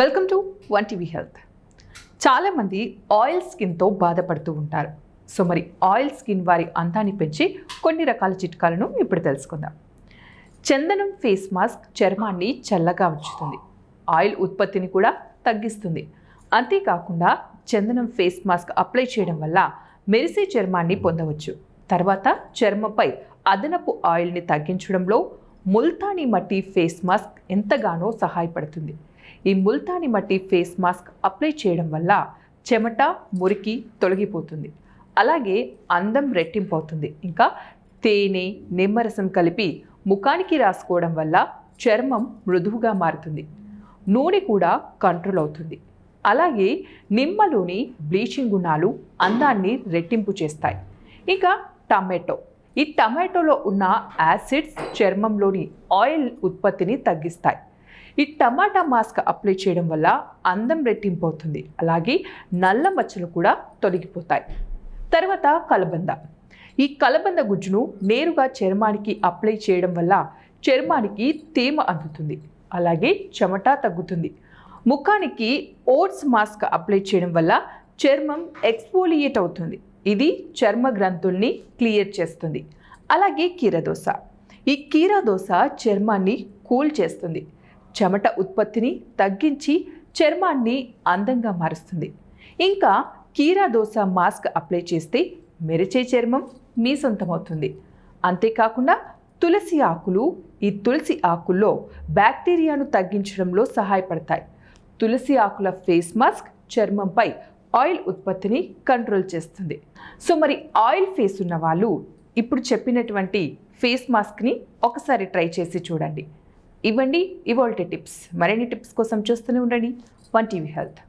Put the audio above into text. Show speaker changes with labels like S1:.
S1: Welcome to one TV health చాలామంది oil స్కిన్తో బాధపడుతూ ఉంటారు. సో మరి ఆయిల్ స్కిన్ వారి అందాన్ని పెంచి కొన్ని రకాల చిట్కాలను ఇప్పుడు తెలుసుకుందాం. చందనం ఫేస్ మాస్క్ చర్మాన్ని చల్లగా ఉంచుతుంది. ఆయిల్ ఉత్పత్తిని కూడా తగ్గిస్తుంది. అంతేకాకుండా చందనం ఫేస్ మాస్క్ అప్లై చేయడం వల్ల మెరిసే చర్మాన్ని పొందవచ్చు. తర్వాత చర్మంపై అదనపు ఆయిల్ని తగ్గించడంలో ముల్తానీ మట్టి ఫేస్ మాస్క్ ఎంతగానో సహాయపడుతుంది. ఈ ముల్తాని మట్టి ఫేస్ మాస్క్ అప్లై చేయడం వల్ల చెమట మురికి తొలగిపోతుంది. అలాగే అందం రెట్టింపు అవుతుంది ఇంకా తేనె నిమ్మరసం కలిపి ముఖానికి రాసుకోవడం వల్ల చర్మం మృదువుగా మారుతుంది. నూనె కూడా కంట్రోల్ అవుతుంది. అలాగే నిమ్మలోని బ్లీచింగ్ గుణాలు అందాన్ని రెట్టింపు చేస్తాయి. ఇంకా టమాటో. ఈ టమాటోలో ఉన్న యాసిడ్స్ చర్మంలోని ఆయిల్ ఉత్పత్తిని తగ్గిస్తాయి. ఈ టమాటా మాస్క్ అప్లై చేయడం వల్ల అందం రెట్టింపు అవుతుంది అలాగే నల్ల మచ్చలు కూడా తొలగిపోతాయి. తర్వాత కలబంద. ఈ కలబంద గుజ్జును నేరుగా చర్మానికి అప్లై చేయడం వల్ల చర్మానికి తేమ అందుతుంది. అలాగే చెమట తగ్గుతుంది. ముఖానికి ఓట్స్ మాస్క్ అప్లై చేయడం వల్ల చర్మం ఎక్స్పోలియేట్ అవుతుంది. ఇది చర్మ గ్రంథుల్ని క్లియర్ చేస్తుంది. అలాగే కీరదోస. ఈ కీరదోస చర్మాన్ని కూల్ చేస్తుంది. చెమట ఉత్పత్తిని తగ్గించి చర్మాన్ని అందంగా మారుస్తుంది. ఇంకా కీరా దోశ మాస్క్ అప్లై చేస్తే మెరిచే చర్మం మీ సొంతమవుతుంది. అంతేకాకుండా తులసి ఆకులు ఈ తులసి ఆకుల్లో బ్యాక్టీరియాను తగ్గించడంలో సహాయపడతాయి. తులసి ఆకుల ఫేస్ మాస్క్ చర్మంపై ఆయిల్ ఉత్పత్తిని కంట్రోల్ చేస్తుంది. సో మరి ఆయిల్ ఫేస్ ఉన్న వాళ్ళు ఇప్పుడు చెప్పినటువంటి ఫేస్ మాస్క్ని ఒకసారి ట్రై చేసి చూడండి. ఇవ్వండి ఇవాల్టి టిప్స్. మరిన్ని టిప్స్ కోసం చూస్తూనే ఉండండి. One TV health.